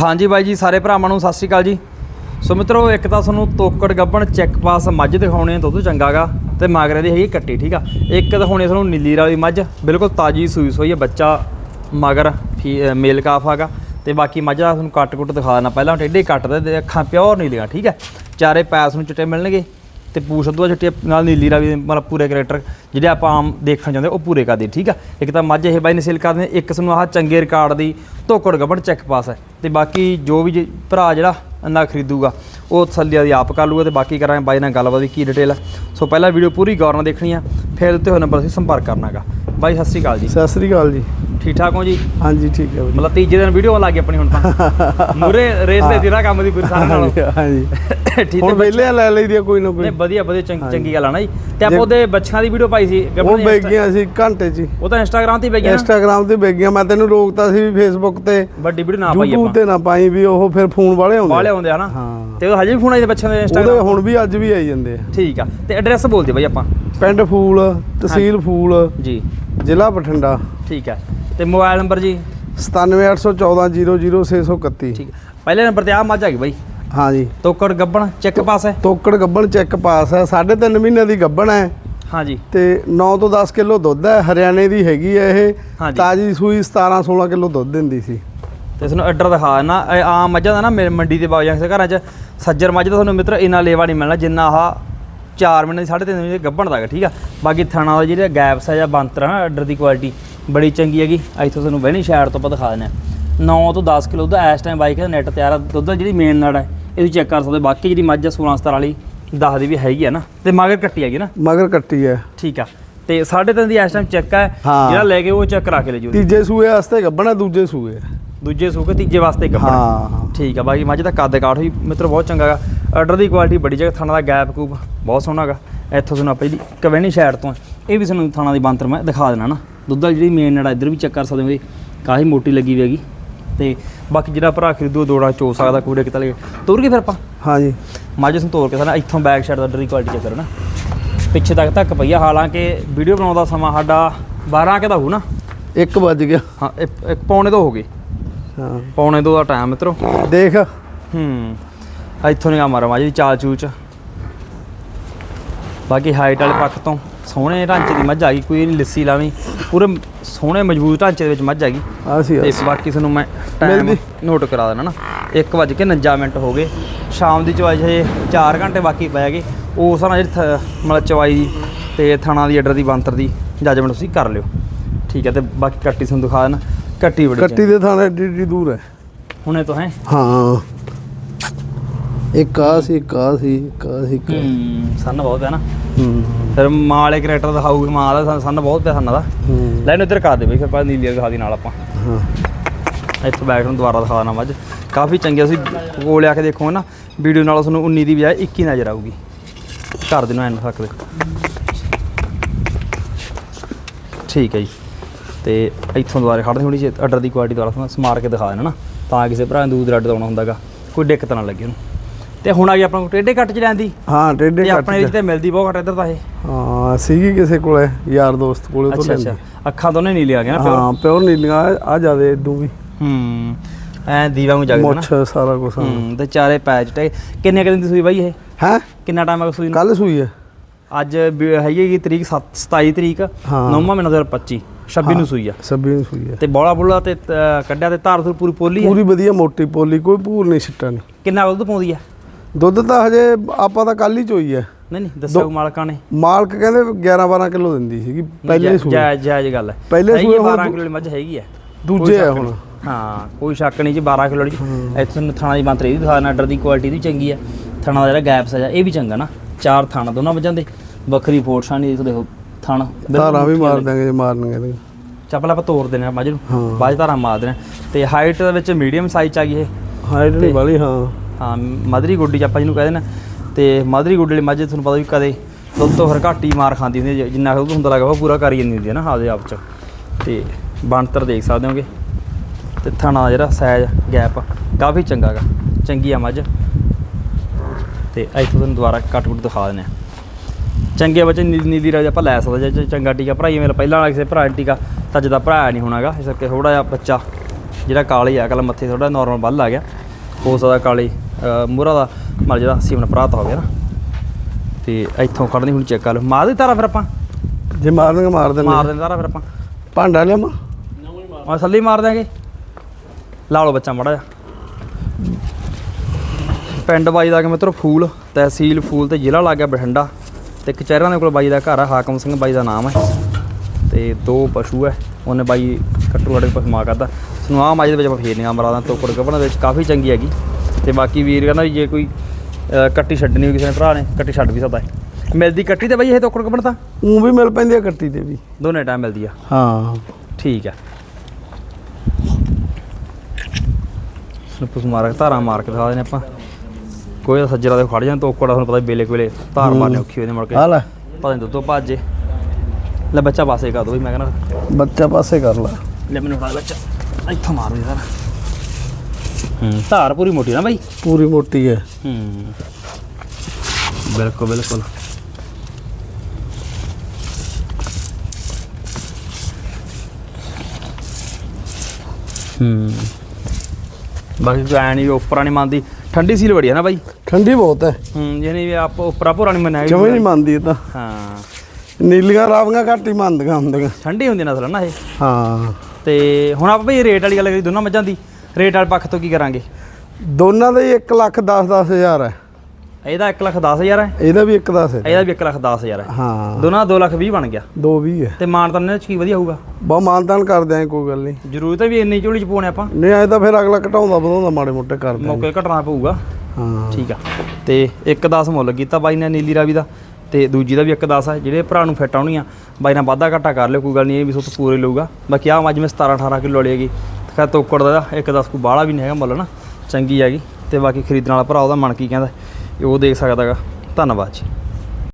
ਹਾਂਜੀ ਬਾਈ ਜੀ, ਸਾਰੇ ਭਰਾਵਾਂ ਨੂੰ ਸਤਿ ਸ਼੍ਰੀ ਅਕਾਲ ਜੀ। ਸੋ ਮਿੱਤਰੋ, ਇੱਕ ਤਾਂ ਤੁਹਾਨੂੰ ਤੋਕੜ ਗੱਬਣ ਚੈੱਕ ਪਾਸ ਮੱਝ ਦਿਖਾਉਣੇ ਆ, ਦੁੱਧ ਚੰਗਾਗਾ ਤੇ ਮਾਗਰੇ ਦੀ ਹੈਗੀ ਕੱਟੀ, ਠੀਕ ਆ? ਇੱਕ ਦਿਖਾਉਣੀ ਆ ਤੁਹਾਨੂੰ ਨੀਲੀ ਵਾਲੀ ਮੱਝ, ਬਿਲਕੁਲ ਤਾਜੀ ਸੂਈ ਸੋਈ ਹੈ ਬੱਚਾ ਮਗਰ ਫੀ- ਮੇਲ ਕਾਫ ਹੈਗਾ। ਤੇ ਬਾਕੀ ਮੱਝ ਦਾ ਤੁਹਾਨੂੰ ਕੱਟ ਕੁੱਟ ਦਿਖਾ ਦੇਣਾ, ਪਹਿਲਾਂ ਟੇਢੇ ਕੱਟ ਦੇ ਅੱਖਾਂ ਪਿਓਰ ਨਹੀਂ ਨੀਲੀਆਂ, ਠੀਕ ਹੈ ਚਾਰੇ ਪੈਸ ਨੂੰ ਚਿੱਟੇ ਮਿਲਣਗੇ। ਤੇ ਪੂਛ ਦੁਆ ਚਿੱਟੇ ਨਾਲ ਨੀਲੀ ਰਾਵੀ ਮਤਲਬ ਪੂਰੇ ਕੈਰੈਕਟਰ ਜਿਹੜੇ ਆਪਾਂ ਆਮ ਦੇਖਣ ਜਾਂਦੇ ਉਹ ਪੂਰੇ ਕਰਦੇ ਠੀਕ ਆ? ਇੱਕ ਤਾਂ ਮੱਝ ਇਹ ਬਾਈ ਨੇ ਸੇਲ ਕਰਦੇ ਇੱਕ ਸਾਨੂੰ ਆਹ ਚੰਗੇ ਰਿਕਾਰਡ ਦੀ ਧੋਕੜ ਗੱਬੜ ਚੈੱਕ ਪਾਸ ਹੈ। ਤੇ ਬਾਕੀ ਜੋ ਵੀ ਭਰਾ ਜਿਹੜਾ ਨਾ ਖਰੀਦੂਗਾ ਉਹ ਤਸੱਲੀ ਦੀ ਆਪ ਕਰ ਲੂਗਾ ਤੇ ਬਾਕੀ ਕਰਾਂਗੇ ਬਾਈ ਨਾਲ ਗੱਲਬਾਤ ਵੀ ਕੀ ਡਿਟੇਲ ਸੋ ਪਹਿਲਾਂ ਵੀਡੀਓ ਪੂਰੀ ਗੌਰ ਨਾਲ ਦੇਖਣੀ ਆ ਫਿਰ ਉੱਤੇ ਹੋਏ ਨੰਬਰ ਅਸੀਂ ਸੰਪਰਕ ਕਰਨਾਗਾ। ਬਾਈ ਸਤਿ ਸ਼੍ਰੀ ਅਕਾਲ ਜੀ। ਸਤਿ ਸ੍ਰੀ ਅਕਾਲ ਜੀ। ਠੀਕ ਠਾਕ ਹੋ ਜੀ? ਹਾਂਜੀ ਠੀਕ ਹੈ ਮਤਲਬ ਤੀਜੇ ਦਿਨ ਵੀਡੀਓ ਲੱਗ ਗਈ ਆਪਣੀ ਹੁਣ ਤਾਂ। ਮੂਰੇ ਰੇਸ ਦੇ ਦਿੱਤਾ ਕੰਮ ਦੀ ਪੂਰੀ ਸਾਰਿਆਂ ਨਾਲੋਂ। ਹਾਂਜੀ। ਠੀਕ ਹੁਣ ਵਿਹਲੇ ਲੈ ਲਈਦੀ ਆ ਕੋਈ ਨਾ ਕੋਈ। ਨਹੀਂ ਵਧੀਆ ਵਧੀਆ ਚੰਗ- ਗੱਲ ਆ ਨਾ ਜੀ। ਤੇ ਆਪਾਂ ਜੇ- ਉਹਦੇ ਬੱਚਿਆਂ ਦੀ ਵੀਡੀਓ ਪਾਈ ਸੀ ਉਹ ਗਈਆਂ ਸੀ ਘੰਟੇ ਹੀ। ਉਹ ਤਾਂ ਇੰਸਟਾਗ੍ਰਾਮ ਤੇ ਹੀ ਵੇਚ ਗਿਆ ਨਾ? ਇੰਸਟਾਗ੍ਰਾਮ ਤੇ ਗਈਆਂ ਮੈਂ ਤੈਨੂੰ ਰੋਕਤਾ ਸੀ ਵੀ ਫੇਸਬੁੱਕ ਤੇ। ਵੱਡੀ ਵੀਡੀਓ ਨਾ ਪਾਈ YouTube ਆਪਾਂ। ਤੇ ਨਾ ਪਾਈ ਵੀ ਉਹ ਫਿਰ ਫੋਨ ਵਾਲੇ ਆਉਂਦੇ ਵਾਲੇ ਆਉਂਦੇ ਆ ਨਾ? ਹਾਂ। ਤੇ ਉਹ ਹਜੇ ਵੀ ਫੋਨ ਆਈ ਬੱਚਿਆਂ ਦੇ ਇੰਸਟਾਗ੍ਰਾਮ ਹੁਣ ਵੀ ਅੱਜ ਵੀ ਆਈ ਜਾਂਦੇ ਆ। ਠੀਕ ਆ। ਤੇ ਐਡਰੈਸ ਬੋਲ ਦਿਓ ਬਾਈ ਆਪਾਂ। ਪਿੰਡ ਫੂਲ ਤਹਿਸੀਲ ਫੂਲ ਜੀ। ਜ਼ਿਲ੍ਹਾ ਬਠਿੰਡਾ। ਠੀਕ ਆ। ਤੇ ਮੋਬਾਈਲ ਨੰਬਰ ਜੀ? 9781400631 ਠੀਕ ਆ। ਪਹਿਲੇ ਨੰਬਰ ਤੇ ਆ ਮੱਝ ਆ ਗਈ ਬਾਈ। ਹਾਂਜੀ। ਤੋਕੜ ਗੱਬਣ ਚੈੱਕ ਪਾਸ ਹੈ? ਤੋਕੜ ਗੱਬਣ ਚੈੱਕ ਪਾਸ ਹੈ। 3.5 ਮਹੀਨੇ ਦੀ ਗੱਬਣ ਹੈ। ਹਾਂਜੀ। ਤੇ 9 ਤੋਂ 10 ਕਿਲੋ ਦੁੱਧ ਹੈ। ਹਰਿਆਣੇ ਦੀ ਹੈਗੀ ਹੈ ਇਹ। ਤਾਜੀ ਸੂਈ 17 16 ਕਿਲੋ ਦੁੱਧ ਦਿੰਦੀ ਸੀ। ਤੇ ਤੁਹਾਨੂੰ ਆਰਡਰ ਦਿਖਾ ਨਾ ਆਮ ਮੱਝਾਂ ਦਾ ਨਾ ਮੇਰੇ ਮੰਡੀ ਦੇ ਬਾਗ ਜਾਂ ਕਿਸੇ ਘਰਾਂ 'ਚ ਸੱਜਰ ਮੱਝ ਦਾ ਤੁਹਾਨੂੰ ਮਿੱਤਰ ਇੰਨਾ ਲੇਵਾ ਨਹੀਂ ਮਿਲਣਾ ਜਿੰਨਾ ਆਹ 4 ਮਹੀਨੇ 3.5 ਮਹੀਨੇ ਦੇ ਗੱਭਣ ਦਾ ਹੈਗਾ ਠੀਕ ਆ? ਬਾਕੀ ਥਣਾ ਦਾ ਜਿਹੜਾ ਗੈਪਸ ਹੈ ਜਾਂ ਬੰਤਰ ਹੈ ਆਰਡਰ ਦੀ ਕੁਆਲਿਟੀ ਬੜੀ ਚੰਗੀ ਹੈਗੀ। ਇੱਥੋਂ ਤੁਹਾਨੂੰ ਵਹਿਣੀ ਸ਼ਾਇਰ ਤੋਂ ਆਪਾਂ ਦਿਖਾ ਦਿੰਦੇ ਹਾਂ 9 ਤੋਂ 10 ਕਿਲੋ ਦਾ ਇਸ ਟਾਈਮ ਬਾਈਕ ਦਾ ਨੈਟ ਤਿਆਰ ਆ। ਦੁੱਧ ਜਿਹੜੀ ਮੇਨ ਨੜ ਹੈ ਇਹ ਚੈੱਕ ਕਰ ਸਕਦੇ। ਬਾਕੀ ਜਿਹੜੀ ਮੱਝ ਆ 16 17 ਵਾਲੀ ਦੱਸਦੀ ਵੀ ਹੈਗੀ ਆ ਨਾ। ਤੇ ਮਗਰ ਕੱਟੀ ਹੈਗੀ ਨਾ? ਮਗਰ ਕੱਟੀ ਹੈ। ਠੀਕ ਆ। ਤੇ 3.5 ਦੀ ਇਸ ਟਾਈਮ ਚੈੱਕ ਹੈ ਹਾਂ। ਜਿਹੜਾ ਲੈ ਕੇ ਉਹ ਚੈੱਕ ਕਰਾ ਕੇ ਲੈ ਜਿਓ ਤੀਜੇ ਸੂਏ ਵਾਸਤੇ ਗੱਬਣ ਦੂਜੇ ਸੂਏ। ਦੂਜੇ ਸੂਕੇ ਤੀਜੇ ਵਾਸਤੇ ਗੱਭਣ। ਹਾਂ ਠੀਕ ਆ ਬਾਕੀ ਮੱਝ ਦਾ ਕੱਦ ਕਾਠ ਵੀ ਮਿੱਤਰ ਬਹੁਤ ਚੰਗਾ ਗਾ। ਆਰਡਰ ਦੀ ਕੁਆਲਿਟੀ ਬੜੀ ਜਗ੍ਹਾ ਥਾਣਾ ਦਾ ਗੈਪ ਕੂਪ ਬਹੁਤ ਸੋਹਣਾ ਗਾ। ਇੱਥੋਂ ਤੁਹਾਨੂੰ ਆਪਾਂ ਜਿਹੜੀ ਕਵੈਣੀ ਸਾਈਡ ਤੋਂ ਆ, ਇਹ ਵੀ ਤੁਹਾਨੂੰ ਥਾਣਾ ਦੀ ਬੰਤਰ ਮੈਂ ਦਿਖਾ ਦੇਣਾ ਨਾ। ਦੁੱਧ ਵਾਲੀ ਜਿਹੜੀ ਮੇਨ ਨੜਾ ਇੱਧਰ ਵੀ ਚੈੱਕ ਕਰ ਸਕਦੇ ਹੋ ਕਾਫੀ ਮੋਟੀ ਲੱਗੀ ਵੀ ਹੈਗੀ। ਤੇ ਬਾਕੀ ਜਿਹੜਾ ਭਰਾ ਖਰੀਦੂ ਦੋੜਾ ਚੋ ਸਕਦਾ ਕੂੜੇ ਕਿਤੇ ਲਗੇ ਤੁਰ ਗਏ ਫਿਰ ਆਪਾਂ? ਹਾਂਜੀ। ਮੱਝ ਨੂੰ ਤੋੜ ਕੇ ਸਾਡਾ ਇੱਥੋਂ ਬੈਕ ਸਾਈਡ ਦਾ ਦੀ ਕੁਆਲਿਟੀ ਚੈੱਕ ਕਰੋ ਨਾ। ਪਿੱਛੇ ਤੱਕ ਤੱਕ ਪਈ ਆ ਹਾਲਾਂਕਿ ਵੀਡੀਓ ਬਣਾਉਣ ਦਾ ਸਮਾਂ ਸਾਡਾ 12 ਕੇ ਦਾ ਹੋਊ ਨਾ। 1 ਵੱਜ ਗਿਆ। ਹਾਂ ਇੱਕ ਇੱਕ ਪੌਣੇ ਦੋ ਹੋ ਗਏ। ਹਾਂ। ਪੌਣੇ ਦੋ ਦਾ ਟਾਈਮ ਮਿੱਤਰੋ। ਦੇਖ। ਹੂੰ ਇੱਥੋਂ ਨਿਗਾ ਮਾਰਾ ਮਾਜੀ ਦੀ ਚਾਲ ਚੂਚ ਬਾਕੀ ਹਾਈਟ ਵਾਲੇ ਪੱਖ ਤੋਂ। ਸੋਹਣੇ ਢਾਂਚੇ ਦੀ ਮੱਝ ਆ ਗਈ ਕੋਈ ਨਹੀਂ ਲੱਸੀ ਲਾਵੀਂ ਪੂਰੇ ਸੋਹਣੇ ਮਜ਼ਬੂਤ ਢਾਂਚੇ ਦੇ ਵਿੱਚ ਮੱਝ ਆ ਗਈ। ਆ। ਸੀ ਤੇ ਬਾਕੀ ਤੁਹਾਨੂੰ ਮੈਂ ਟਾਈਮ। ਨੋਟ ਕਰਾ ਦੇਣਾ ਨਾ। 1:49 ਮਿੰਟ ਹੋ ਗਏ। ਸ਼ਾਮ ਦੀ ਚਵਾਈ ਹਜੇ 4 ਘੰਟੇ ਬਾਕੀ ਪੈ ਗਏ। ਉਸ ਨਾਲ ਜਿਹੜੀ ਮਤਲਬ ਚਵਾਈ ਦੀ ਤੇ ਥਣਾ ਦੀ ਆਰਡਰ ਦੀ ਬੰਤਰ ਦੀ ਜੱਜਮੈਂਟ ਤੁਸੀਂ ਕਰ ਲਿਓ। ਠੀਕ ਹੈ ਤੇ ਬਾਕੀ ਕੱਟੀ ਤੁਹਾਨੂੰ ਦਿਖਾ ਦੇਣਾ। ਕੱਟੀ ਬੜੀ ਕੱਟੀ ਦੇ ਥਾਣੇ ਏਡੀ ਏਡੀ ਦੂਰ ਹੈ। ਹੁਣੇ ਤੋਂ ਹੈ? ਹਾਂ। ਇੱਕ ਆ ਸੀ ਇੱਕ ਆ ਸੀ ਇੱਕ ਆ ਸੀ ਇੱਕ ਆ। ਹੂੰ ਸੰਨ ਬਹੁਤ ਹੈ ਨਾ। ਹੂੰ। ਫਿਰ ਮਾਂ ਵਾਲੇ ਕਰੈਕਟਰ ਦਿਖਾਊਗੀ ਮਾਂ ਦਾ ਸੰਨ ਬਹੁਤ ਪਿਆ ਸੰਨ ਦਾ। ਹੂੰ। ਲੈ ਇਹਨੂੰ ਇੱਧਰ ਕਰ ਦੇ ਬਈ ਫਿਰ ਆਪਾਂ ਨੀਲੀ ਦਿਖਾ ਦੀ ਨਾਲ ਆਪਾਂ। ਹਾਂ। ਇੱਥੋਂ ਬੈਕ ਨੂੰ ਦੁਬਾਰਾ ਦਿਖਾ ਦੇਣਾ ਮੱਝ ਕਾਫੀ ਚੰਗੇ ਅਸੀਂ ਕੋਲ ਆ ਕੇ ਦੇਖੋ ਨਾ ਵੀਡੀਓ ਨਾਲ ਤੁਹਾਨੂੰ 19 ਦੀ ਬਜਾਏ 21 ਨਜ਼ਰ ਆਊਗੀ। ਕਰ ਦੇਣਾ ਐਨ ਤੱਕ ਦੇ। ਠੀਕ ਹੈ ਜੀ। ਤੇ ਇੱਥੋਂ ਦੁਬਾਰਾ ਖੜਦੇ ਥੋੜੀ ਜਿਹੀ ਆਰਡਰ ਦੀ ਕੁਆਲਿਟੀ ਦੁਬਾਰਾ ਤੁਹਾਨੂੰ ਸਮਾਰ ਕੇ ਦਿਖਾ ਦੇਣਾ ਨਾ। ਤਾਂ ਕਿਸੇ ਭਰਾ ਨੂੰ ਦੂਰ ਰੱਡ ਆਉਣਾ ਹੁੰਦਾਗਾ। ਕੋਈ ਦਿੱਕਤ ਨਾ ਲੱਗੇ ਉਹਨੂੰ। ਤੇ ਹੁਣ ਆ ਗਈ ਆਪਾਂ ਨੂੰ ਟੇਢੇ ਕੱਟ ਚ ਲੈਂਦੀ ਹਾਂ ਟੇਡੇ ਕੱਟ ਆਪਣੇ ਵਿੱਚ ਤੇ ਮਿਲਦੀ ਬਹੁਤ ਘੱਟ ਇੱਧਰ ਤਾਂ ਇਹ। ਹਾਂ ਸੀਗੀ ਕਿਸੇ ਕੋਲੇ ਯਾਰ ਦੋਸਤ ਕੋਲੇ ਤੋਂ ਲੈਂਦੀ। ਅੱਛਾ। ਅੱਖਾਂ ਦੋਨੇ ਨੀਲੇ ਆ ਗਏ ਨਾ ਪਿਓਰ? ਹਾਂ ਪਿਓਰ ਨੀਲੀਆਂ ਆ ਜਾਦੇ ਇਦੋਂ ਵੀ। ਹੂੰ ਐ ਦੀਵਾ ਨੂੰ ਜਗਦਾ ਨਾ। ਮੁੱਛ ਸਾਰਾ ਕੁਝ ਹੂੰ। ਤੇ ਚਾਰੇ ਪੈਚ ਤੇ ਕਿੰਨੇ ਕੁ ਦਿਨ ਦੀ ਸੂਈ ਬਾਈ ਇਹ? ਹੈ? ਕਿੰਨਾ ਟਾਈਮ ਹੋ ਗਿਆ ਸੂਈ ਨੂੰ? ਕੱਲ ਸੂਈ ਹੈ। ਅੱਜ ਹੈਗੀ ਹੈਗੀ ਤਰੀਕ ਸੱਤ- 27 ਤਰੀਕ। ਹਾਂ। 9ਵਾਂ ਮਹੀਨਾ 2025 26 ਨੂੰ ਸੂਈ ਆ। ਸੱਬੀ ਨੂੰ ਸੂਈ ਤੇ ਬੋਲਾ ਬੁਲਾ ਤੇ ਕੱਢਿਆ ਤੇ ਧਾਰ ਧੁਰ ਪੂਰੀ ਪੋਲੀ ਆ? ਪੂਰੀ ਵਧੀਆ ਮੋਟੀ ਪੋਲੀ ਕੋਈ ਭੂਰ ਨਹੀਂ ਛਿੱਟਾ ਨਹੀਂ। ਕਿੰਨਾ ਦੁੱਧ ਪਾਉਂਦੀ ਆ? ਦੁੱਧ ਤਾਂ ਹਜੇ ਆਪਾਂ ਤਾਂ ਕੱਲ ਹੀ ਚੋਈ ਹੈ। ਨਹੀਂ ਨਹੀਂ ਦੱਸੋ ਮਾਲਕਾਂ ਨੇ। ਮਾਲਕ ਕਹਿੰਦੇ 11 12 ਕਿਲੋ ਦਿੰਦੀ ਸੀਗੀ ਪਹਿਲੇ ਸੂਈ ਜਾਇਜ਼ ਜਾਇਜ਼ ਗੱਲ ਹੈ। ਪਹਿਲੇ ਸੂਏ ਆ, ਹੁਣ 12 ਕਿਲੋ ਵਾਲੀ ਮੱਝ ਹੈਗੀ ਆ ਦੂਜੇ ਸ਼ੱਕ ਹੁਣ। ਹਾਂ ਕੋਈ ਸ਼ੱਕ ਨਹੀਂ ਜੀ 12 ਕਿਲੋ ਦੀ। ਇੱਥੇ ਥਾਣਾ ਦੀ ਬੰਤਰੀ ਦੀ ਦਿਖਾਣਾ ਆਰਡਰ ਦੀ ਕੁਆਲਿਟੀ ਵੀ ਚੰਗੀ ਆ ਥਾਣਾ ਦਾ ਜਿਹੜਾ ਗੈਪਸ ਆ ਇਹ ਵੀ ਚੰਗਾ ਨਾ। ਚਾਰ ਥਾਣਾ ਦੋਨਾਂ ਵਜਾਂ ਦੇ। ਵੱਖਰੀ ਫੋਟ ਸ਼ਾਨੀ ਦੇਖੋ ਦੇਖੋ ਥਾਣਾ ਧਾਰਾਂ ਵੀ ਮਾਰ ਦੇ। ਦਾਂਗੇ ਜੇ ਮਾਰਨਗੇ ਤੇ। ਚੱਪਲ ਆਪਾਂ ਤੋੜ ਦੇਣਾ ਮੱਝ ਨੂੰ। ਹਾਂ। 'ਚ ਧਾਰਾਂ ਮਾਰ ਦੇਣਾ ਤੇ ਹਾਈਟ ਦੇ ਵਿੱਚ ਮੀਡੀਅਮ ਸਾਈਜ਼ ਆ ਗਈ ਇਹ। ਹਾਈਟ ਨਹੀਂ ਵਾਲੀ ਹਾਂ। ਹਾਂ, ਮਧਰੀ ਗੋਡੀ ਚ ਆਪਾਂ ਜਿਹਨੂੰ ਕਹਿੰਦੇ ਨਾ ਤੇ ਮਧਰੀ ਗੋਡੀ ਵਾਲੀ ਮੱਝ ਤੁਹਾਨੂੰ ਪਤਾ ਵੀ ਕਦੇ ਦੁੱਧ ਤੋਂ ਫਿਰ ਘੱਟ ਹੀ ਮਾਰ ਖਾਂਦੀ ਹੁੰਦੀ ਹੈ, ਜਿੰਨਾ ਕੁ ਦੁੱਧ ਹੁੰਦਾ ਲੱਗਾ ਉਹ ਪੂਰਾ ਕਰੀ ਜਾਂਦੀ ਹੁੰਦੀ ਹੈ ਨਾ ਆਪਦੇ ਆਪ ਚ। ਤੇ ਬਣਤਰ ਦੇਖ ਸਕਦੇ ਹੋਗੇ। ਤੇ ਥਣਾ ਦਾ ਜਿਹੜਾ ਸਾਈਜ਼ ਗੈਪ ਕਾਫੀ ਚੰਗਾ ਗਾ, ਚੰਗੀ ਆ ਮੱਝ। ਤੇ ਇੱਥੋਂ ਤੁਹਾਨੂੰ ਦੁਬਾਰਾ ਕੱਟ ਕੁੱਟ ਦਿਖਾ ਦਿੰਦੇ ਆ ਚੰਗੇ ਬੱਚੇ, ਨੀਲੀ ਨੀਲੀ ਰਾਜ ਆਪਾਂ ਲੈ ਸਕਦੇ ਜੇ ਚੰਗਾ ਟੀਕਾ ਭਰਾਈ ਮੇਰਾ ਪਹਿਲਾਂ ਵਾਲਾ ਕਿਸੇ ਭਰਾ ਨੇ ਟੀਕਾ, ਤਾਂ ਜਿਹਦਾ ਭਰਾ ਨਹੀਂ ਹੋਣਾਗਾ ਇਸ ਕਰਕੇ ਥੋੜਾ ਜਿਹਾ ਬੱਚਾ ਜਿਹੜਾ ਕਾਲੀ ਆ ਕੱਲ ਮੱਥੇ ਥੋੜਾ ਨਾਰਮਲ ਬੱਲ ਆ ਗਿਆ। ਹੋ ਸਕਦਾ ਕਾਲੀ ਮੂਰਾ ਦਾ ਮਲ ਜਿਹੜਾ ਸੀਮਨ ਭਰਾਤਾ ਹੋਵੇ ਨਾ। ਤੇ ਇੱਥੋਂ ਖੜਨੀ ਹੁਣ ਚੈੱਕ ਕਰ ਲਓ। ਮਾਰ ਦੇ ਤਾਰਾ ਫਿਰ ਆਪਾਂ। ਜੇ ਮਾਰਨਗੇ ਮਾਰ ਦਿੰਦੇ। ਮਾਰ ਦਿੰਦੇ ਤਾਰਾ ਫਿਰ ਆਪਾਂ। ਭਾਂਡਾ ਲਿਆਵਾਂ। ਆ ਥੱਲੇ ਹੀ ਮਾਰ ਦਿਆਂਗੇ। ਲਾ ਲਓ ਬੱਚਾ ਮੜਾ ਜਾ ਪਿੰਡ ਬਾਈ ਦਾ ਕਿ ਮਿੱਤਰੋ ਫੂਲ ਤਹਿਸੀਲ ਫੂਲ ਤੇ ਜ਼ਿਲ੍ਹਾ ਲੱਗ ਗਿਆ ਬਠਿੰਡਾ। ਤੇ ਕਚਹਿਰਾਂ ਦੇ ਕੋਲ ਬਾਈ ਦਾ ਘਰ ਆ ਹਾਕਮ ਸਿੰਘ ਬਾਈ ਦਾ ਨਾਮ ਹੈ। ਤੇ ਦੋ ਪਸ਼ੂ ਹੈ ਉਹਨੇ ਬਾਈ ਕੱਟੂ ਸਾਡੇ ਪਸਮਾ ਕਰਦਾ ਸਾਨੂੰ ਆਹ ਮੱਝ ਦੇ ਵਿੱਚ ਆਪਾਂ ਫੇਰਨੀਆਂ ਮਰਾਦਾ ਤੋਕੜ ਗੱਭਣ ਦੇ ਵਿੱਚ ਕਾਫੀ ਚੰਗੀ ਹੈਗੀ। ਤੇ ਬਾਕੀ ਵੀਰ ਕਹਿੰਦਾ ਜੇ ਕੋਈ ਕੱਟੀ ਛੱਡਣੀ ਹੋਈ ਕਿਸੇ ਨੇ ਭਰਾ ਨੇ ਕੱਟੀ ਛੱਡ ਵੀ ਸਕਦਾ ਹੈ ਮਿਲਦੀ ਕੱਟੀ ਤੇ ਬਾਈ ਇਹ ਤੋਕੜ ਗੱਭਣ ਤਾਂ? ਉਹ ਵੀ ਮਿਲ ਪੈਂਦੀ ਆ ਕੱਟੀ ਤੇ ਵੀ। ਦੋਨੇ ਟਾਈਮ ਮਿਲਦੀ ਆ। ਹਾਂ। ਠੀਕ ਹੈ ਸਨਪਸ ਮਾਰ ਧਾਰਾਂ ਮਾਰ ਕੇ ਦਿਖਾ ਦੇਣੇ ਆਪਾਂ। ਕੋਈ ਤਾਂ ਸੱਜਰਾ ਦੇ ਖੜ ਜਾਂ ਤੋਕੜਾ ਤੁਹਾਨੂੰ ਪਤਾ ਵੇਲੇ ਵੇਲੇ ਧਾਰ ਮਾਰਨੇ ਔਖੀ ਹੋਏ ਨੇ ਮੁੜ ਕੇ। ਆ ਲੈ। ਪਤਾ ਨਹੀਂ ਦੁੱਧੋਂ ਭੱਜੇ ਲੈ ਬੱਚਾ ਪਾਸੇ ਕਰ ਦੋ ਵੀ ਮੈਂ ਕਹਿੰਦਾ ਬੱਚਾ ਪਾਸੇ ਕਰ ਲਾ। ਲੈ ਮੈਨੂੰ ਫੜਾ ਬੱਚਾ। ਇੱਥੋਂ ਮਾਰ ਸਾਰਾ ਹੂੰ ਧਾਰ ਪੂਰੀ ਮੋਟੀ ਨਾ ਬਾਈ? ਪੂਰੀ ਮੋਟੀ ਹੈ। ਹੂੰ। ਬਿਲਕੁਲ ਬਿਲਕੁਲ। ਹੂੰ। ਬਾਕੀ ਕੋਈ ਐ ਨਹੀਂ ਉੱਪਰਾਂ ਨਹੀਂ ਮੰਨਦੀ। ਠੰਡੀ ਸੀਲ ਬੜੀ ਹੈ ਨਾ ਬਾਈ? ਠੰਡੀ ਬਹੁਤ ਹੈ। ਹੂੰ ਯਾਨੀ ਵੀ ਆਪ ਉੱਪਰਾਂ ਭੋਰਾ ਨਹੀਂ ਮੰਨਿਆ ਜਮੇ ਨਹੀਂ ਮੰਨਦੀ ਇਹ ਤਾਂ। ਹਾਂ। ਨੀਲੀਆਂ ਰਾਵੀਆਂ ਘੱਟ ਹੀ ਮੰਨਦੀਆਂ ਹੁੰਦੀਆਂ। ਠੰਡੀ ਹੁੰਦੀ ਨਸਲ ਨਾ ਇਹ? ਹਾਂ। ਤੇ ਹੁਣ ਆਪਾਂ ਬਈ ਰੇਟ ਵਾਲੀ ਗੱਲ ਕਰੀ ਦੋਨਾਂ ਮੱਝਾਂ ਦੀ। ਰੇਟ ਵਾਲੇ ਪੱਖ ਤੋਂ ਕੀ ਕਰਾਂਗੇ? ਦੋਨਾਂ ਦਾ ਹੀ 1 ਲੱਖ 10 10 ਹਜ਼ਾਰ ਹੈ। ਇਹਦਾ 1 ਲੱਖ 10000 ਹੈ? ਇਹਦਾ ਵੀ 1 10 ਹੈ। ਇਹਦਾ ਵੀ 1 ਲੱਖ 10000 ਹੈ। ਹਾਂ। ਦੋਨਾਂ ਦਾ 2 ਲੱਖ 20 ਬਣ ਗਿਆ। ਦੋ ਵੀ ਹੈ। ਤੇ ਮਾਨਤਾਨ ਨੇ ਕੀ ਵਧੀਆ ਹੋਊਗਾ? ਬਹੁਤ ਮਾਨਤਾਨ ਕਰਦੇ ਆਂ ਕੋਈ ਗੱਲ ਨਹੀਂ। ਜ਼ਰੂਰਤ ਹੈ ਵੀ ਇੰਨੀ ਝੋਲੀ ਚ ਪਾਉਣੇ ਆਪਾਂ? ਨਹੀਂ ਆਏ ਤਾਂ ਫਿਰ ਅਗਲਾ ਘਟਾਉਂਦਾ ਵਧਾਉਂਦਾ ਮਾੜੇ ਮੋਟੇ ਕਰਦੇ ਮੌਕੇ ਘਟਣਾ ਪਊਗਾ। ਹਾਂ। ਠੀਕ ਆ। ਤੇ ਇੱਕ 10 ਮੁੱਲ ਕੀਤਾ ਬਾਈ ਨੇ ਨੀਲੀ ਰਾਵੀ ਦਾ। ਤੇ ਦੂਜੀ ਦਾ ਵੀ ਇੱਕ 10 ਆ ਜਿਹੜੇ ਭਰਾ ਨੂੰ ਫਿੱਟ ਆਉਣੀ ਆ ਬਾਈ ਨਾਲ ਵਾਧਾ ਘਾਟਾ ਕਰ ਲਿਓ ਕੋਈ ਗੱਲ ਨਹੀਂ ਇਹ ਵੀ ਸੁੱਤ ਪੂਰੇ ਲਊਗਾ। ਬਾਕੀ ਆ ਮੱਝ ਮੈਂ 17 18 ਕਿਲੋ ਵਾਲੀ ਹੈਗੀ। ਖੈਰ ਤੋਕੜ ਦਾ ਇੱਕ 10 ਕੋਈ ਬਾਹਲਾ ਵੀ ਨਹੀਂ ਹੈਗਾ ਮੁੱਲ ਨਾ, ਚੰਗੀ ਹੈਗੀ। ਤੇ ਬਾਕੀ ਖਰੀਦਣ ਵਾਲਾ ਭਰਾ ਉਹਦਾ ਮਨ ਕੀ ਕਹਿੰਦਾ, ਉਹ ਦੇਖ ਸਕਦਾਗਾ ਧੰਨਵਾਦ ਜੀ।